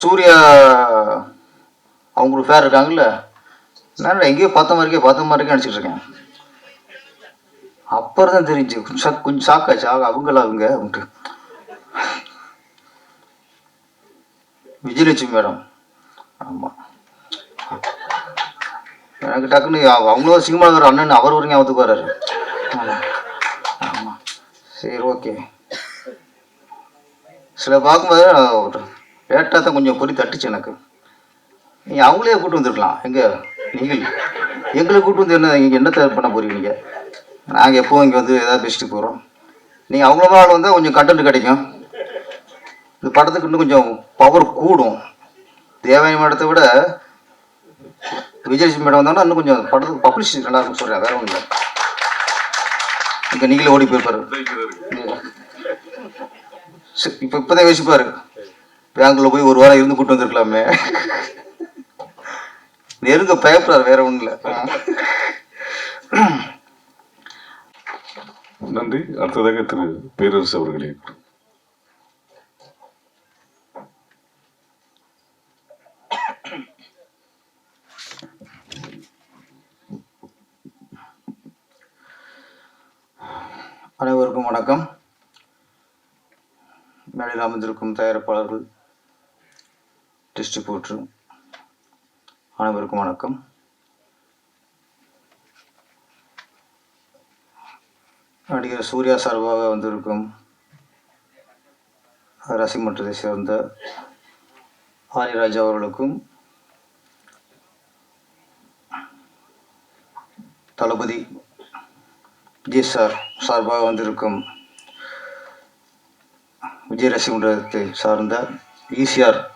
சூர்யா அவங்களுக்கு பேர் இருக்காங்கல்ல? நான் எங்கேயோ பார்த்த இருக்கே பார்த்த மாதிரிக்கே நினச்சிட்டு இருக்கேன். அப்புறம் தான் தெரிஞ்சு கொஞ்சம் கொஞ்சம் ஷாக் ஆக அவங்களா அவங்க அப்படின்ட்டு. விஜயலட்சுமி மேடம். ஆமாம் எனக்கு டக்குன்னு அவ- அவங்களும் சிங்கமாக அண்ணன் அவர் ஒரு ஞாபகத்துக்கு வர்றாரு. ஆமாம் ஆமாம் சரி ஓகே. சில பார்க்கும்போது லேட்டாக தான் கொஞ்சம் பொறி தட்டுச்சு எனக்கு. நீங்கள் அவங்களே கூட்டு வந்திருக்கலாம். எங்கே? நீங்கள். எங்களை கூட்டு வந்து என்ன இங்கே என்னத்தை பண்ண போறீங்க நீங்கள் நாங்கள் எப்போவும் இங்கே வந்து ஏதாவது பேசிட்டு போகிறோம் நீங்கள் அவங்கள மாதிரி வந்தால் கொஞ்சம் கண்டென்ட் கிடைக்கும். இந்த படத்துக்கு இன்னும் கொஞ்சம் பவர் கூடும். தேவயானி மேடத்தை விட விஜயலட்சுமி மேடம் வந்தாங்கன்னா இன்னும் கொஞ்சம் படத்துக்கு பப்ளிசிட்டி நல்லா இருக்கும் சொல்கிறேன் வேற ஒன்றும் இல்லை. இங்கே நீங்களே ஓடி போயிருப்பாரு. சரி, இப்போ இப்போதான் யோசிப்பாரு. பேங்க்ல போய் ஒரு வாரம் இருந்து கூட்டு வந்திருக்கலாமே. நெருங்க பயப்படுறாரு வேற ஒன்றும் இல்லை. நன்றி. அடுத்ததாக திரு பேரரசு அவர்களே. அனைவருக்கும் வணக்கம். மேடையில் அமர்ந்திருக்கும் தயாரிப்பாளர்கள் டிஸ்ட்ரிபியூட்டர் அனைவருக்கும் வணக்கம். நடிகர் சூர்யா சார்பாக வந்திருக்கும் ரசிமன்றத்தை சேர்ந்த ஆரியராஜா அவர்களுக்கும் தளபதி ஜி சார் சார்பாக வந்திருக்கும் விஜய் ரசிகன்றத்தை சார்ந்த ஈசிஆர்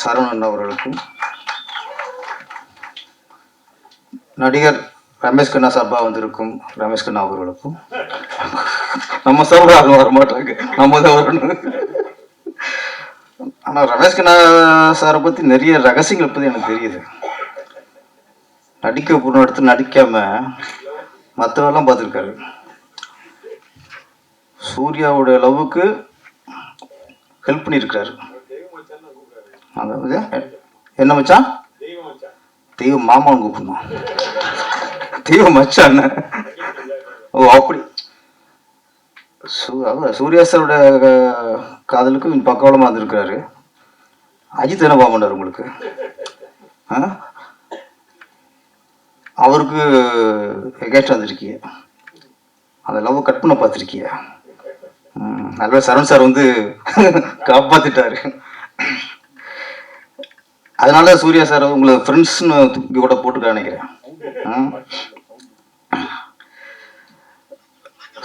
சரவணன் அவர்களுக்கும் நடிகர் ரமேஷ் கண்ணா சார்பாக வந்திருக்கும் ரமேஷ் கண்ணா அவர்களுக்கும். நம்ம சார்பாக யாரும் வர மாட்டாங்க நம்ம தான் வரணும். ஆனால் ரமேஷ் கண்ணா சாரை பற்றி நிறைய ரகசியங்கள் பற்றி எனக்கு தெரியுது. நடிக்க போன இடத்துல நடிக்காம மற்றவெல்லாம் பார்த்துருக்காரு. சூர்யாவோட லவ்வுக்கு ஹெல்ப் பண்ணியிருக்காரு என்ன மச்சான்? தெய்வ மாமான்னு கூப்பிடணும். தெய்வ மச்சான் ஓ அப்படி. சூ அதான் சூர்யா சாரோட அஹ், காதலுக்கு பக்கவளமாக இருந்திருக்காரு அஜித் என்ன பாமண்டார் உங்களுக்கு? ஆ? அவருக்கு எகேஸ்ட் வந்திருக்கீங்க அந்த லவ் கட் பண்ண பார்த்துருக்கீங்க நல்ல சரண் சார் வந்து காப்பாத்திட்டாரு. அதனால தான் சூர்யா சார் உங்களை ஃப்ரெண்ட்ஸ்னு தூக்கி கூட போட்டுக்க நினைக்கிறேன்.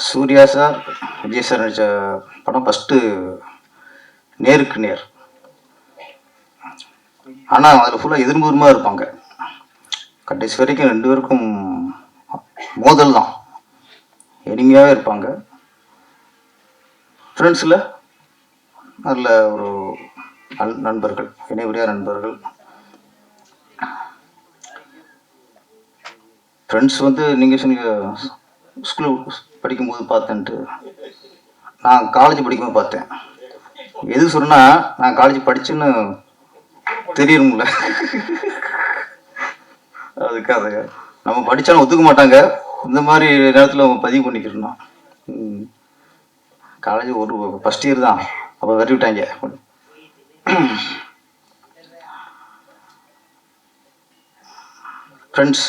சூர்யா சார் விஜய் சார் நடித்த படம் ஃபஸ்ட்டு நேருக்கு நேர். ஆனால் அதில் ஃபுல்லாக எதிர்மூர்மாக இருப்பாங்க. கடைசி வரைக்கும் ரெண்டு பேருக்கும் மோதல் தான். எளிமையாகவே இருப்பாங்க. ஃப்ரெண்ட்ஸில் நல்ல ஒரு நண்பர்கள் இணைவுடைய நண்பர்கள். ஃப்ரெண்ட்ஸ் வந்து நீங்கள் சொன்னீங்க ஸ்கூல் படிக்கும்போது பார்த்தேன்ட்டு. நான் காலேஜ் படிக்கும்போது பார்த்தேன். எது சொன்னா நான் காலேஜ் படித்தேன்னு தெரியணும்ல அதுக்காக. நம்ம படித்தாலும் ஒத்துக்க மாட்டாங்க. இந்த மாதிரி நேரத்தில் பதிவு பண்ணிக்கிறோம் காலேஜ் ஒரு ஃபஸ்ட் இயர் தான். அப்போ விரட்டி விட்டாங்க ஃப்ரெண்ட்ஸ்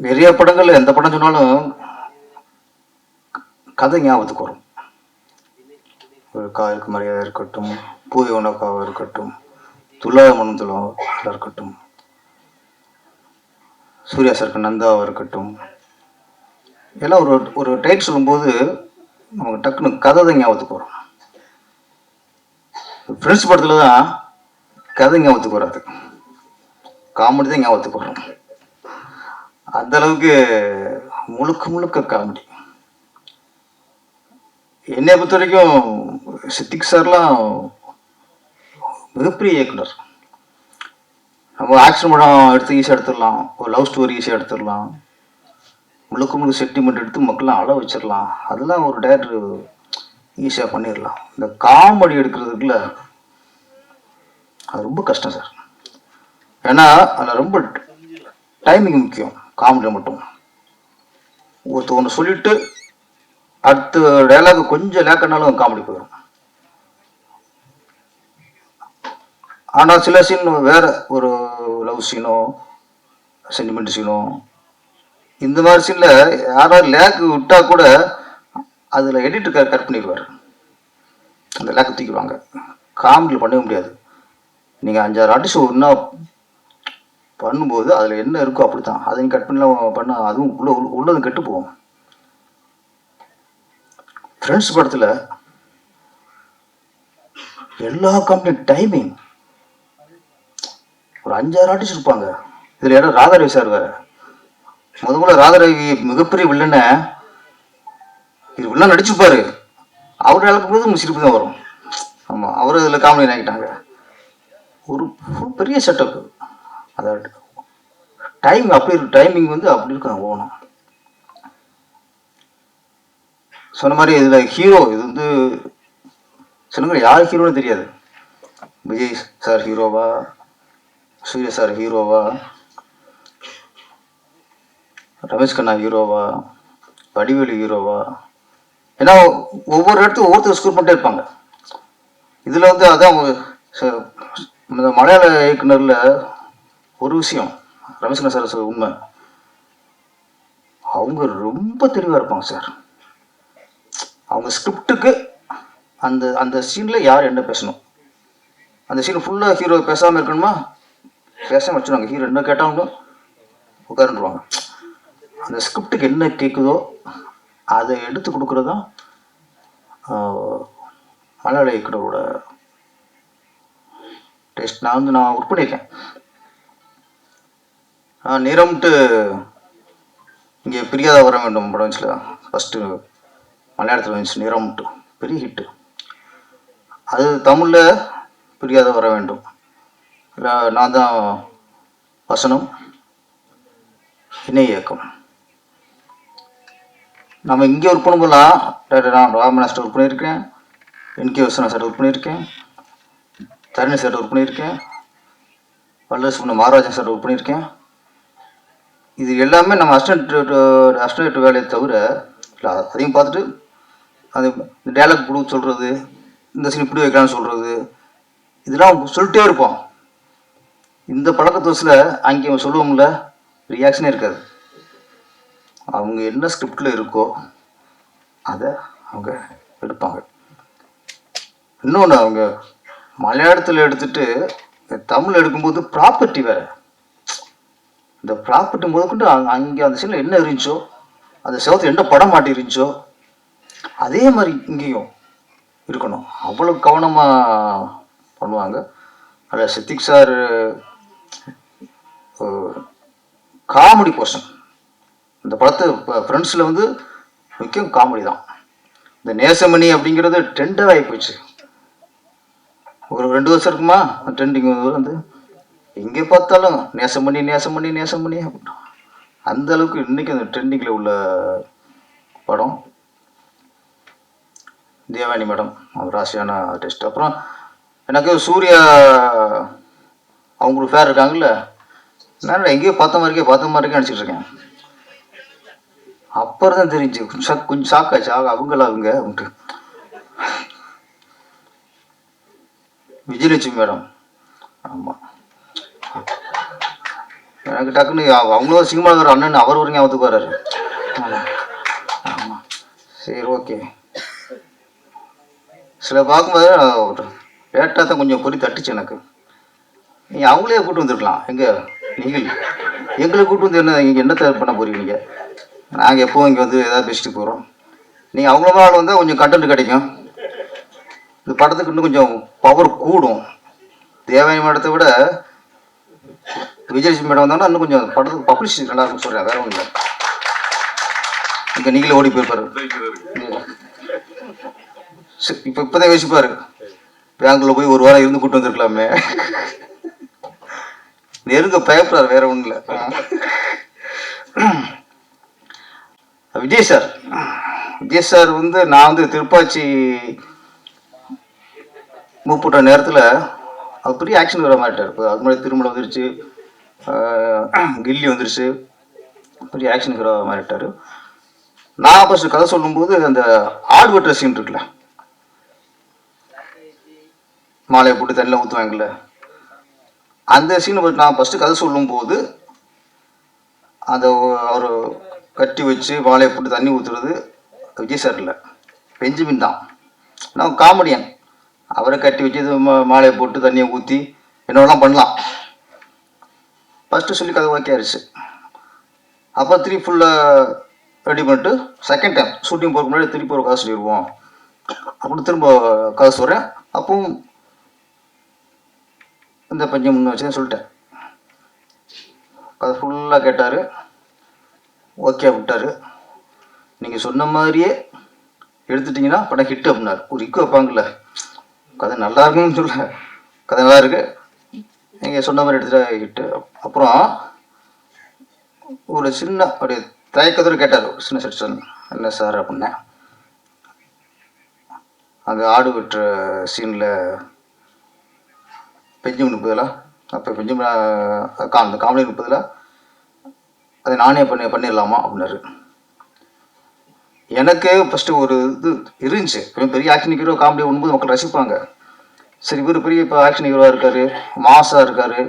நிறைய படங்கள் எந்த படம் சொன்னாலும் கதை ஞாபகத்துக்கு வரும். ஒரு காருக்கு மரியாதை இருக்கட்டும் பூவி உனக்காக இருக்கட்டும் துல்லாத மனம் துளாவாக இருக்கட்டும் சூர்யா சருக்கு நந்தாவாக இருக்கட்டும் எல்லாம் ஒரு ஒரு டைட் சொல்லும்போது நமக்கு டக்குன்னு கதை தான் ஞாபகத்துக்கு வரும். ஃப்ரெண்ட்ஸ் படத்தில் தான் கதை ஞாபகத்துக்கு வராது. காமெடி தான் ஞாபகத்துக்கு வரும். அந்த அளவுக்கு முழுக்க முழுக்க காமெடி என்னை பொறுத்த வரைக்கும் சித்திக் சார்லாம் மிகப்பெரிய இயக்குனர். நம்ம ஆக்ஷன் படம் எடுத்து ஈஸியாக எடுத்துடலாம். ஒரு லவ் ஸ்டோரி ஈஸியாக எடுத்துடலாம். முழுக்க முழுக்க செட்டிமெண்ட் எடுத்து மக்கள்லாம் அழ வச்சிடலாம். அதெல்லாம் ஒரு டேரக்டர் ஈஸியாக பண்ணிடலாம் இந்த காமெடி எடுக்கிறதுக்குள்ள அது ரொம்ப கஷ்டம் சார். ஏன்னா அதில் ரொம்ப டைமிங் முக்கியம் காமெடி மட்டும். ஒருத்த ஒன்று சொல்லிட்டு அடுத்த டைலாக் கொஞ்சம் லேக்கனாலும் காமெடி போயிடும் ஆனால் சில சீன் வேற ஒரு லவ் சீனோ சென்டிமெண்ட் சீனோ இந்த மாதிரி சீனில் யாராவது லேக்கு விட்டால் கூட அதில் எடிட்டர் கட் பண்ணிடுவார். அந்த லேக்கை தூக்கிடுவாங்க. காமெடியில் பண்ணவே முடியாது. நீங்கள் அஞ்சாறு ஆர்டிஸ்ட் ஒன்றா பண்ணும்போது அதில் என்ன இருக்கோ அப்படி தான் அதையும் கட் பண்ணலாம் பண்ணால் அதுவும் உள்ள உள்ளதும் கெட்டு போகும். ஃப்ரெண்ட்ஸ் படத்தில் எல்லா கம்பெனி டைமிங் ஒரு அஞ்சாறு ஆர்டிஸ்ட் இருப்பாங்க. இதில் யாரும் ராதாரவி சார் வேறு. முதல்ல ராதாரவி மிகப்பெரிய வில்லனை இது வில்லன் நடிச்சுப்பார் அவர் இழக்கும் போது சிரிப்பு தான் வரும். ஆமாம் அவர் இதில் காமெடி ஆகிட்டாங்க ஒரு பெரிய செட்டப் அதாவது டைம் அப்படி இருக்கு டைமிங் வந்து அப்படி இருக்கும் ஓணும் சொன்ன மாதிரி இதில் ஹீரோ இது வந்து சொல்லுங்க யார் ஹீரோன்னு தெரியாது. விஜய் சார் ஹீரோவா சூர்யா சார் ஹீரோவா ரமேஷ் கண்ணா ஹீரோவா வடிவேலு ஹீரோவா ஏன்னா ஒவ்வொரு இடத்துக்கும் ஒவ்வொருத்தர் ஸ்கூல் பண்ணிட்டே இருப்பாங்க. இதில் வந்து அதான் ச- இந்த மலையாள இயக்குனரில் ஒரு விஷயம் ரமேஷ் கண்ணா சார் உண்மை. அவங்க ரொம்ப தெளிவாக இருப்பாங்க சார். அவங்க ஸ்கிரிப்டுக்கு அந்த அந்த சீனில் யார் என்ன பேசணும்? அந்த சீன் ஃபுல்லாக ஹீரோ பேசாமல் இருக்கணுமா? பேசாமல் வச்சுருவாங்க. ஹீரோ என்ன கேட்டாங்களோ உட்காந்துருவாங்க அந்த ஸ்கிரிப்டுக்கு என்ன கேட்குதோ அதை எடுத்து கொடுக்குறது? தான் மலையாள இயக்குனரோட டேஸ்ட் நான் வந்து நான் ஒர்க் பண்ணியிருக்கேன் நான் நிறம்ட்டு இங்கே பிரியாத வர வேண்டும் படம் வந்துச்சுல ஃபஸ்ட்டு மலையாளத்தில் வந்துச்சு நிறம்ட்டு. பெரிய ஹிட்டு அது தமிழில் பிரியாத வர வேண்டும். இல்லை நான் தான் வசனம் இணை இயக்கம். நம்ம இங்கே ஒர்க் பண்ணும்போதெல்லாம் டாக்டர் நான் ராமநாஸ்டர் ஒர்க் பண்ணியிருக்கேன். என்கே வசனா சார் ஒர்க் பண்ணியிருக்கேன். தரணி சார் ஒர்க் பண்ணியிருக்கேன். வல்லரசு பண்ண சார் ஒர்க் பண்ணியிருக்கேன். இது எல்லாமே நம்ம அஸ்டன்ட் அஸ்டன்ட் வேலையை தவிர இல்லை அதையும் பார்த்துட்டு அது டேலாக் கொடுக்க சொல்கிறது இந்த சீன் இப்படி வைக்கலாம்னு சொல்கிறது இதெல்லாம் சொல்லிட்டே இருப்போம். இந்த பழக்க தோசில் அங்கே சொல்லுவோம்ல ரியாக்ஷனே இருக்காது. அவங்க என்ன ஸ்கிரிப்டில் இருக்கோ அதை அவங்க எடுப்பாங்க. இன்னொன்று அவங்க மலையாளத்தில் எடுத்துட்டு தமிழ் எடுக்கும்போது ப்ராப்பர்ட்டி வேறு. இந்த ப்ராப்பர்ட்டி முதற்கொண்டு அங்கே அந்த சீனில் என்ன இருந்துச்சோ அந்த செவத்து என்ன படம் மாட்டி இருந்துச்சோ அதே மாதிரி இங்கேயும் இருக்கணும். அவ்வளோ கவனமாக பண்ணுவாங்க. அதில் சித்திக் சார் காமெடி போர்ஷன் இந்த படத்தை ஃப்ரெண்ட்ஸில் வந்து முக்கியம் காமெடி தான். இந்த நேசமணி அப்படிங்கிறது ட்ரெண்டாக ஆகி போச்சு. ஒரு ரெண்டு வருஷம் இருக்குமா? ட்ரெண்டிங் வந்து. எங்கே பார்த்தாலும் நேசமணி நேசமணி நேசமணி அப்படின்னா அந்த அளவுக்கு இன்னைக்கு அந்த ட்ரெண்டிங்கில் உள்ள படம். தேவானி மேடம் அவர் ராசியான ஆர்டிஸ்ட் அப்புறம் எனக்கு சூர்யா அவங்களுக்கு ஃபேர் இருக்காங்கல்ல? நான் எங்கேயோ பார்த்த மாதிரிக்கே பார்த்த மாதிரிக்கே நினச்சிட்டு இருக்கேன். அப்புறம் தான் தெரிஞ்சு. கொஞ்சம் shock- கொஞ்சம் ஷாக் ஆக அவங்களா அவங்க? அப்படின்ட்டு விஜயலட்சுமி மேடம். ஆமாம் எனக்கு டக்குன்னு அவங்களும் சினிமாவில் அண்ணன் அவர் ஒரு ஞாபகத்துக்கு வர்றாரு. ஆமாம் சரி ஓகே. சில பார்க்கும்போது லேட்டாக தான் கொஞ்சம் பொறி தட்டுச்சு எனக்கு. நீங்கள் அவங்களே கூட்டு வந்துருக்கலாம். எங்கே? நீங்கள். எங்களை கூப்பிட்டு வந்து என்ன இங்கே என்னத்தை பண்ண போறீங்க நாங்கள் எப்போவும் இங்கே வந்து எதாவது பேசிட்டு போகிறோம் நீங்கள் அவங்கள மாதிரி வந்தால் கொஞ்சம் கண்டென்ட் கிடைக்கும். இந்த படத்துக்கு இன்னும் கொஞ்சம் பவர் கூடும். தேவாயி மேடத்தை விட விஜயலட்சுமி மேடம் வந்தாங்கன்னா இன்னும் கொஞ்சம் படத்துக்கு பப்ளிசிட்டி நல்லா இருக்கும் சொல்கிறேன் வேற ஒன்றும் இல்லை. இங்கே நீங்களே ஓடி போயிருப்பாரு. சரி, இப்போ இப்போதான் யோசிப்பாரு. பெங்களூர்ல போய் ஒரு வாரம் இருந்து கூட்டு வந்திருக்கலாமே. நெருங்க பயப்படுறாரு வேற ஒன்றும் இல்லை. விஜய் சார். விஜய் சார் வந்து நான் வந்து திருப்பாச்சி மூப்பிட்ட நேரத்தில் அது பெரிய ஆக்ஷன் வர மாட்டார் இப்போ அது மாதிரி திருமணம் வந்துருச்சு. கில்லி வந்துருச்சு. பெரிய ஆக்ஷன் ஹீரோ மாறிட்டார் நான் ஃபஸ்ட்டு கதை சொல்லும்போது அந்த ஆடு வெட்டுற சீன் இருக்குல்ல. மாலையை போட்டு தண்ணியில் ஊற்றுவாங்கல்ல அந்த சீனை பற்றி நான் ஃபஸ்ட்டு கதை சொல்லும்போது அந்த அவர் கட்டி வச்சு மாலையை போட்டு தண்ணி ஊற்றுறது விஜய் சார் இல்லை பெஞ்சமின் தான். நான் காமெடியன். அவரை கட்டி வச்சு மா- மாலையை போட்டு தண்ணியை ஊற்றி என்னவெல்லாம் பண்ணலாம். ஃபஸ்ட்டு சொல்லி கதை ஓகே ஆயிடுச்சு. அப்போ திருப்பி ஃபுல்லாக ரெடி பண்ணிட்டு செகண்ட் டைம் ஷூட்டிங் போகிறதுக்கு முன்னாடி திருப்பி ஒரு கதை சொல்லிடுவோம். அப்படின்னு திரும்ப கதை சொல்கிறேன் அப்பவும் இந்த பஞ்சம் முன்ன வச்சு சொல்லிட்டேன். கதை ஃபுல்லாக கேட்டார். ஓகே விட்டார். நீங்கள் சொன்ன மாதிரியே எடுத்துட்டிங்கன்னா படம் ஹிட் அப்படின்னாரு. ஒரு இக்கு வைப்பாங்கல்ல. கதை நல்லா இருக்குன்னு சொல்ல கதை நல்லா இருக்கு. நீங்கள் சொன்ன மாதிரி எடுத்துட்டா ஹிட்டு அப்புறம் ஒரு சின்ன அப்படியே தயக்கத்தோடு கேட்டார். ஒரு சின்ன செக்ஷன் என்ன சார் அப்படின்னேன் அங்கே ஆடு வெட்டுற சீனில் பெஞ்சு முப்பதில் அப்போ பெஞ்சு கா காமெடி முப்பதில் அதை நானே பண்ணி பண்ணிடலாமா? அப்படின்னாரு. எனக்கு ஃபஸ்ட்டு ஒரு இது இருந்துச்சு. இவன் பெரிய ஆக்ஷன் ஹீரோ காமெடி ஒன்பது மக்கள் ரசிப்பாங்க. சரி இவர் பெரிய இப்போ ஆக்ஷன் ஹீரோவாக இருக்காரு மாசாக இருக்காரு.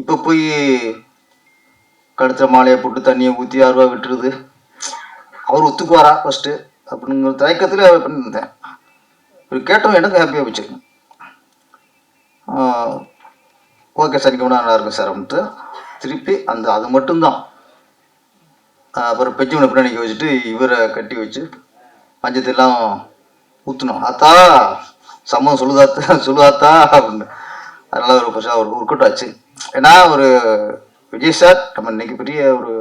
இப்போ போய் கடுத்த மாலையை போட்டு தண்ணியை ஊற்றி ஆறுவா விட்டுருது. அவர் ஒத்துக்குவாரா ஃபஸ்ட்டு அப்படிங்கிற தயக்கத்தில் பண்ணியிருந்தேன். இப்படி கேட்டோம் எனக்கு ஹாப்பியாக போச்சு. ஓகே சார் இங்கே நல்லா இருக்கும் சார் அப்படின்ட்டு திருப்பி அந்த அது மட்டும்தான். அப்புறம் பெஞ்சமனை பின்னாடி வச்சுட்டு இவரை கட்டி வச்சு பஞ்சத்தெல்லாம் ஊற்றணும் அத்தா சம்மதம் சொல்லுதாத்தா சொல்லுதாத்தா அப்படின்னு. அதனால் ஒரு பர்சன் ஒரு ஒர்க் அவுட் ஆச்சு. ஏன்னா ஒரு விஜய் சார் நம்ம இன்னைக்கு பெரிய ஒரு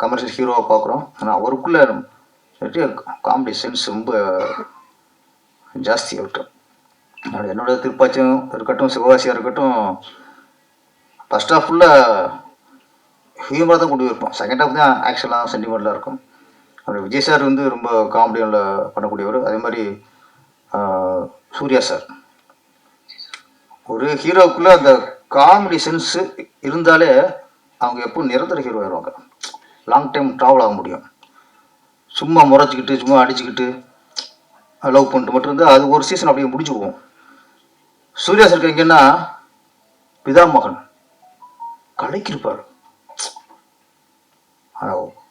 கமர்ஷியல் ஹீரோவை பார்க்குறோம் ஆனால் அவருக்குள்ள காமெடி சென்ஸ் ரொம்ப ஜாஸ்தி ஆகட்டும் என்னோட திருப்பாச்சும் இருக்கட்டும் சிவகாசியாக இருக்கட்டும் ஃபஸ்ட் ஆஃப் ஃபுல்லாக ஹியூமராக தான் கொண்டு போயிருப்போம். செகண்ட் ஹாஃப் தான் ஆக்சுவலாக சென்டிமெண்ட்டாக இருக்கும். அப்புறம் விஜய் சார் வந்து ரொம்ப காமெடியில் பண்ணக்கூடியவர். அதே மாதிரி சூர்யா சார். ஒரு ஹீரோவுக்குள்ளே அந்த காமெடி சென்ஸு இருந்தாலே அவங்க எப்போ நிரந்தர ஹீரோ ஆயிடுவாங்க லாங் டைம் ட்ராவல் ஆக முடியும். சும்மா முறைச்சிக்கிட்டு சும்மா அடிச்சுக்கிட்டு லவ் பண்ணிட்டு மட்டும் இருந்தால் அது ஒரு சீசன் அப்படியே முடிஞ்சு போகும் சூர்யா சார் எங்கன்னா பிதா மகன். கலைக்கிருப்பார்.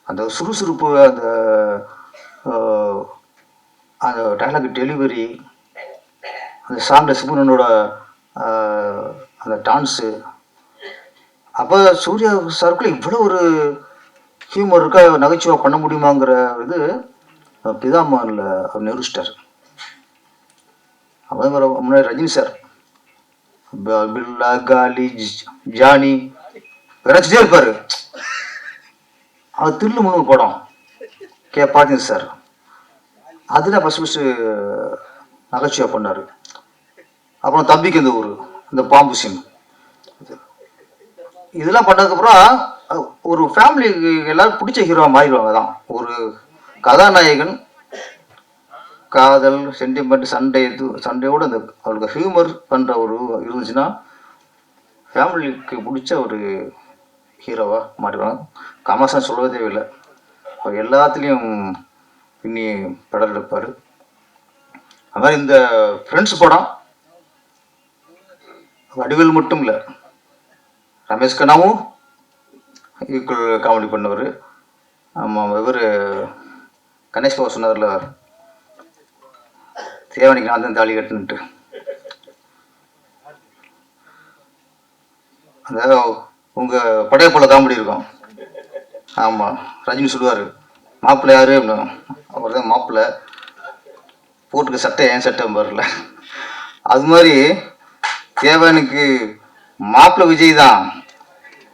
அந்த சுறுசுறுப்பு அந்த அந்த டைலாக் டெலிவரி அந்த சாங்கில் சிவனனோட அந்த டான்ஸு அப்போ சூர்யா சாருக்குள்ள இவ்வளோ ஒரு ஹியூமர் இருக்கா? நகைச்சுவாக பண்ண முடியுமாங்கிற இது அஹ், பிதாமகனில் அவர் நிரூபிச்சிட்டார். அவன் முன்னாடி ரஜினி சார். பில்லா காலி ஜானி. விரைச்சிட்டே இருப்பார். அது தில்லு முன்னு படம். கே. பாத்தீங்க சார். அதில் ஃபஸ்ட் ஃபஸ்ட்டு நகைச்சுவை பண்ணார். அப்புறம் தம்பிக்கு இந்த ஊர் இந்த பாம்பு சீன் இதெல்லாம் பண்ணதுக்கப்புறம் ஒரு ஃபேமிலிக்கு எல்லாரும் பிடிச்ச ஹீரோவாக மாறிடுவாங்க தான் ஒரு கதாநாயகன் காதல் சென்டிமெண்ட் சண்டை இது சண்டையோடு அந்த அவருக்கு ஹியூமர் பண்ணுற ஒரு இருந்துச்சுன்னா ஃபேமிலிக்கு பிடிச்ச ஒரு ஹீரோவாக மாறிடுவாங்க கமல்ஹாசன் சொல்லவே தேவையில்லை அவர் எல்லாத்துலேயும் பின்னி பெடல் எடுப்பார். அது மாதிரி இந்த ஃப்ரெண்ட்ஸ் படம் வடிவேல் மட்டும் இல்லை. ரமேஷ் கண்ணாவும் ஈக்குவல் காமெடி பண்ணவர். ஆமாம் இவர் கணேஷ் பாபு சொன்னார்ல தேவனிக்கு நான் தான் தாலி கட்டுன்ட்டு அதாவது உங்கள் படையப்போல காமெடி இருக்கும். ஆமாம் ரஜினி சொல்லுவார் மாப்பிள்ளை யாரு? அப்படின்னு. அவர் தான் மாப்பிள்ளை. போட்டுக்க சட்டை ஏன் சட்டை வரல அது மாதிரி தேவனுக்கு மாப்பிள்ளை விஜய் தான்.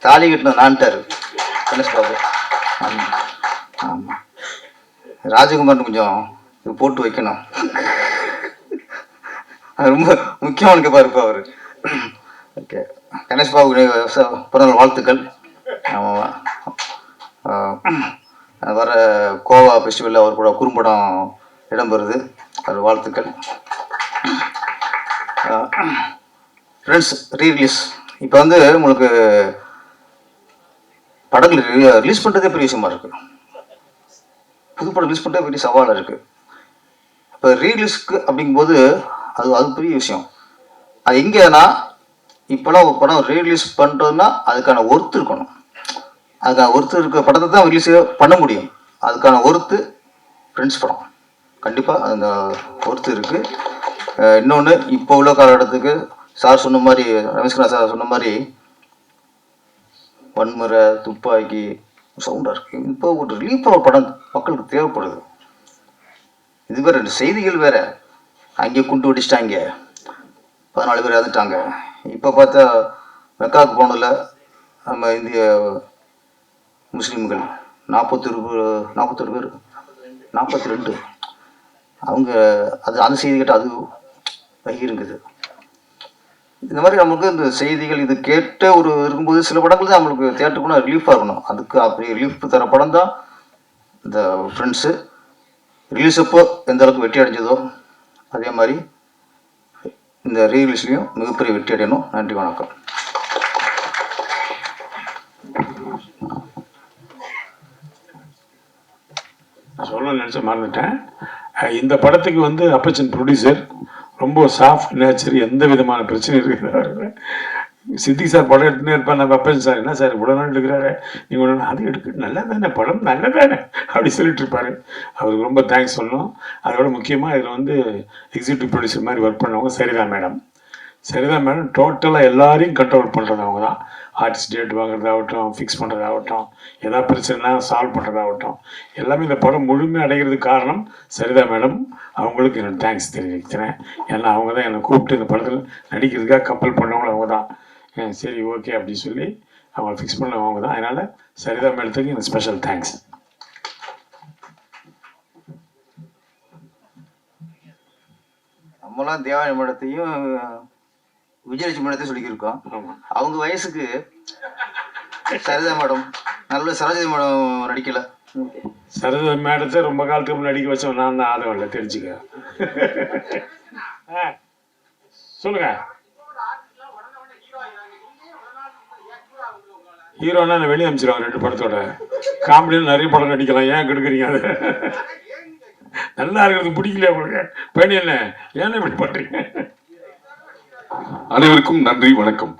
தாலி கட்டின நான்ட்டார். கணேஷ் பாபு. ஆமாம் ஆமாம் ராஜகுமார்னு கொஞ்சம் இது போட்டு வைக்கணும். அது ரொம்ப முக்கியமான கேட்பார் அவர். ஓகே. கணேஷ் பாபு பிறந்த வாழ்த்துக்கள். வர கோவா ஃபெஸ்டிவலில் அவர் கூட குறும்படம் இடம்பெறுது. அவர் வாழ்த்துக்கள். ஃப்ரெண்ட்ஸ் ரீரிலீஸ் இப்போ வந்து உங்களுக்கு படங்கள் ரிலீஸ் பண்ணுறதே பெரிய விஷயமா இருக்குது புது படம் ரிலீஸ் பண்ணுறதே பெரிய சவாலாக இருக்குது இப்போ ரீரிலீஸ்க்கு அப்படிங்கும்போது அது அது பெரிய விஷயம். அது எங்கேனா இப்போலாம் ஒரு படம் ரீரிலீஸ் பண்ணுறதுன்னா அதுக்கான ஒர்த்து இருக்கணும். அதுக்கான ஒர்த்து இருக்க படத்தை தான் ரிலீஸ் பண்ண முடியும். அதுக்கான ஒர்த்து ஃப்ரெண்ட்ஸ் படம். கண்டிப்பாக அந்த ஒர்த்து இருக்குது இன்னொன்று இப்போ உள்ள காலகட்டத்துக்கு சார் சொன்ன மாதிரி ரமேஷ்குமார் சார் சொன்ன மாதிரி வன்முறை துப்பாக்கி சவுண்டாக இருக்குது இப்போ ஒரு ரிலீஃபாக படம் மக்களுக்கு தேவைப்படுது. இது வேறு ரெண்டு செய்திகள் வேறு. அங்கே குண்டு வெடிச்சிட்டாங்க. பதினாலு பேர் இறந்துட்டாங்க. இப்போ பார்த்தா மெக்காவுக்கு போனதில் நம்ம இந்திய முஸ்லீம்கள் நாற்பத்தொரு நாற்பத்தொரு பேர் நாற்பத்தி ரெண்டு அவங்க அது அந்த செய்தி கேட்டால் அது பகிருங்குது இந்த மாதிரி நம்மளுக்கு இந்த செய்திகள் இது கேட்ட ஒரு இருக்கும்போது சில படங்கள் தான் நம்மளுக்கு தேட்டருக்குனா ரிலீஃபாக இருக்கணும். அதுக்கு அப்படி ரிலீஃப் தர படம் தான் இந்த ஃப்ரெண்ட்ஸு ரிலீஸ் அப்போ எந்த அளவுக்கு வெற்றி அடைஞ்சதோ அதே மாதிரி இந்த ரீல்ஸ்லையும் மிகப்பெரிய வெற்றி அடையணும். நன்றி வணக்கம். நான் சொல்ல நினச்ச மறந்துட்டேன். இந்த படத்துக்கு வந்து அப்பச்சன் ப்ரொடியூசர் ரொம்ப சாஃப்ட் நேச்சர் எந்த விதமான பிரச்சனையும் இருக்கிறார்கள் சித்திக் சார் படம் எடுத்துனே இருப்பார் நான் அப்பச்சன் சார். என்ன சார் இவ்வளோ நாள் எடுக்கிறாரு? நீங்கள் ஒன்று அது எடுக்க நல்லா தானே படம் நல்லா தானே அப்படி சொல்லிட்டு இருப்பாரு. அவருக்கு ரொம்ப தேங்க்ஸ் சொல்லணும். அதோட முக்கியமாக இதில் வந்து எக்ஸிக்யூட்டிவ் ப்ரொடியூசர் மாதிரி ஒர்க் பண்ணவங்க சரிதா மேடம் சரிதா மேடம் டோட்டலாக எல்லாரையும் கண்ட்ரோல் பண்ணுறது அவங்க தான். ஆர்டிஸ்ட் டேட் வாங்குறதாகட்டும் ஃபிக்ஸ் பண்ணுறதாகட்டும் ஏதாவது பிரச்சனைனா சால்வ் பண்ணுறதாகட்டும் எல்லாமே இந்த படம் முழுமையாக அடைகிறதுக்கு காரணம் சரிதா மேடம் அவங்களுக்கு என்னோடய தேங்க்ஸ் தெரிவிக்கிறேன். ஏன்னா அவங்க தான் என்னை கூப்பிட்டு இந்த படத்தில் நடிக்கிறதுக்காக கம்பல் பண்ணவங்களும் அவங்க தான். சரி ஓகே அப்படின்னு சொல்லி அவங்க ஃபிக்ஸ் பண்ணவங்க அவங்க தான். அதனால் சரிதா மேடத்துக்கு எனக்கு ஸ்பெஷல் தேங்க்ஸ் நம்மளாம் தேவானி மடத்தையும் விஜயலட்சுமி மடத்தையும் சொல்லிக்கிருக்கோம். அவங்க வயசுக்கு சரிதா மேடம் நல்ல சரோஜதி மேடம் நடிக்கல. சரிதா மேடத்தை ரொம்ப காலத்துக்கு முன்னாடி நடிக்க வச்சோம் நான் தான். ஆதவன் இல்லை தெரிஞ்சுக்க. சொல்லுங்க. ஹீரோனா நான் வெளியே அனுப்பிச்சிருவாங்க ரெண்டு படத்தோட. காமெடியில் நிறைய படம் நடிக்கலாம். ஏன் கெடுக்குறீங்க அது? நல்லா இருக்கிறது பிடிக்கல உங்களுக்கு? பயணி என்ன? ஏன்னா இப்படி பண்றீங்க? அனைவருக்கும் நன்றி வணக்கம்.